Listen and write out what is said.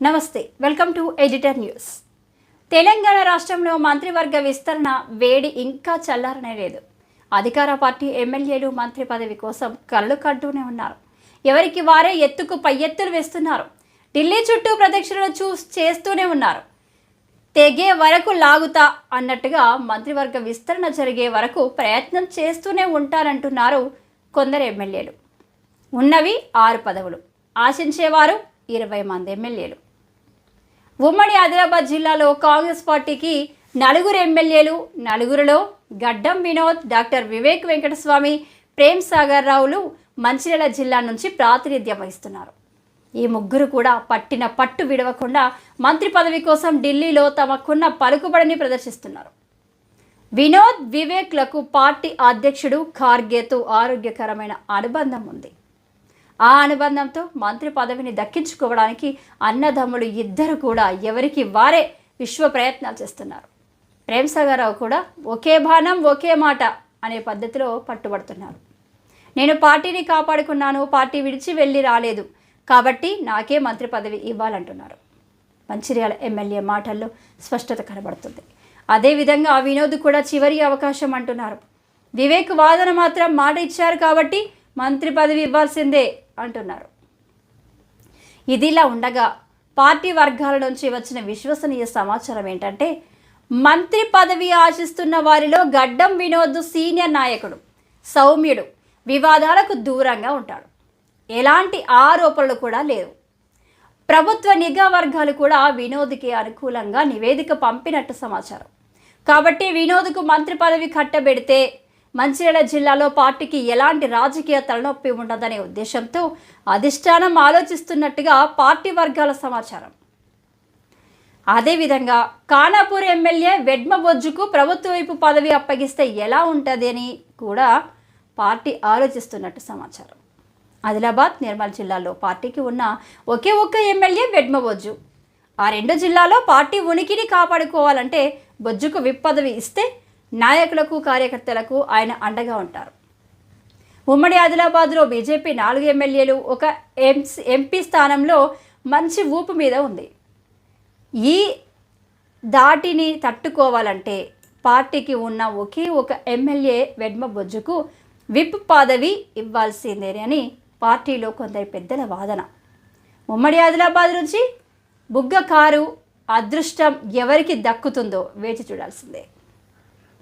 నమస్తే welcome to editor news. Telangana రాష్ట్రంలో మంత్రివర్గ విస్తరణ వేడి ఇంకా చల్లారనే లేదు. అధికార పార్టీ ఎమ్మెల్యేలు మంత్రి పదవి కోసం కళ్ళు కంటూనే ఉన్నారు. ఎవరికి వారే ఎత్తుకు పై ఎత్తులు వేస్తున్నారు. ఢిల్లీ చుట్టూ ప్రదక్షిణలు చూ చేస్తూనే ఉన్నారు. తెగే వరకు లాగుతా అన్నట్టుగా మంత్రివర్గ విస్తరణ జరిగే వరకు ప్రయత్నం చేస్తూనే ఉంటారంటున్నారు కొందరు ఎమ్మెల్యేలు. ఉన్నవి ఆరు పదవులు. ఆశించేవారు ఇరవై మంది ఎమ్మెల్యేలు. ఉమ్మడి ఆదిలాబాద్ జిల్లాలో కాంగ్రెస్ పార్టీకి నలుగురు ఎమ్మెల్యేలు నలుగురిలో గడ్డం వినోద్ డాక్టర్ వివేక్ వెంకటస్వామి ప్రేమ్ సాగర్ రావులు మంచిర్యాల జిల్లా నుంచి ప్రాతినిధ్యం వహిస్తున్నారు. ఈ ముగ్గురు కూడా పట్టిన పట్టు విడవకుండా మంత్రి పదవి కోసం ఢిల్లీలో తమకున్న పలుకుబడిని ప్రదర్శిస్తున్నారు. వినోద్ వివేక్లకు పార్టీ అధ్యక్షుడు ఖార్గేతో ఆరోగ్యకరమైన అనుబంధం ఉంది. ఆ అనుబంధంతో మంత్రి పదవిని దక్కించుకోవడానికి అన్నదమ్ములు ఇద్దరు కూడా ఎవరికి వారే విశ్వ ప్రయత్నాలు చేస్తున్నారు. ప్రేమసాగరరావు కూడా ఒకే బాణం ఒకే మాట అనే పద్ధతిలో పట్టుబడుతున్నారు. నేను పార్టీని కాపాడుకున్నాను పార్టీ విడిచి వెళ్ళి రాలేదు. కాబట్టి నాకే మంత్రి పదవి ఇవ్వాలంటున్నారు. మంచిర్యాల ఎమ్మెల్యే మాటల్లో స్పష్టత కనబడుతుంది. అదేవిధంగా వినోద్ కూడా చివరి అవకాశం అంటున్నారు. వివేక్ వాదన మాత్రం మాట ఇచ్చారు కాబట్టి మంత్రి పదవి ఇవ్వాల్సిందే అంటున్నారు. ఇదిలా ఉండగా పార్టీ వర్గాల నుంచి వచ్చిన విశ్వసనీయ సమాచారం ఏంటంటే మంత్రి పదవి ఆశిస్తున్న వారిలో గడ్డం వినోద్ సీనియర్ నాయకుడు సౌమ్యుడు వివాదాలకు దూరంగా ఉంటాడు. ఎలాంటి ఆరోపణలు కూడా లేవు. ప్రభుత్వ నిఘా వర్గాలు కూడా వినోద్కి అనుకూలంగా నివేదిక పంపినట్టు సమాచారం. కాబట్టి వినోద్కు మంత్రి పదవి కట్టబెడితే మంచిర్యాల జిల్లాలో పార్టీకి ఎలాంటి రాజకీయ తలనొప్పి ఉండదనే ఉద్దేశంతో అధిష్టానం ఆలోచిస్తున్నట్టుగా పార్టీ వర్గాల సమాచారం. అదేవిధంగా ఖానాపూర్ ఎమ్మెల్యే వెడ్మ బొజ్జుకు ప్రభుత్వ వైపు పదవి అప్పగిస్తే ఎలా ఉంటుంది అని కూడా పార్టీ ఆలోచిస్తున్నట్టు సమాచారం. ఆదిలాబాద్ నిర్మల్ జిల్లాలో పార్టీకి ఉన్న ఒకే ఒక్క ఎమ్మెల్యే వెడ్మ బొజ్జు. ఆ రెండు జిల్లాలో పార్టీ ఉనికిని కాపాడుకోవాలంటే బొజ్జుకు విప్ పదవి ఇస్తే నాయకులకు కార్యకర్తలకు ఆయన అండగా ఉంటారు. ఉమ్మడి ఆదిలాబాద్లో బీజేపీ నాలుగు ఎమ్మెల్యేలు ఒక ఎంస్ ఎంపీ స్థానంలో మంచి ఊపు మీద ఉంది. ఈ దాటిని తట్టుకోవాలంటే పార్టీకి ఉన్న ఒకే ఒక ఎమ్మెల్యే వెడ్మ బొజ్జుకు విప్ పదవి ఇవ్వాల్సిందే అని పార్టీలో కొందరి పెద్దల వాదన. ఉమ్మడి ఆదిలాబాద్ నుంచి బుగ్గ కారు అదృష్టం ఎవరికి దక్కుతుందో వేచి చూడాల్సిందే.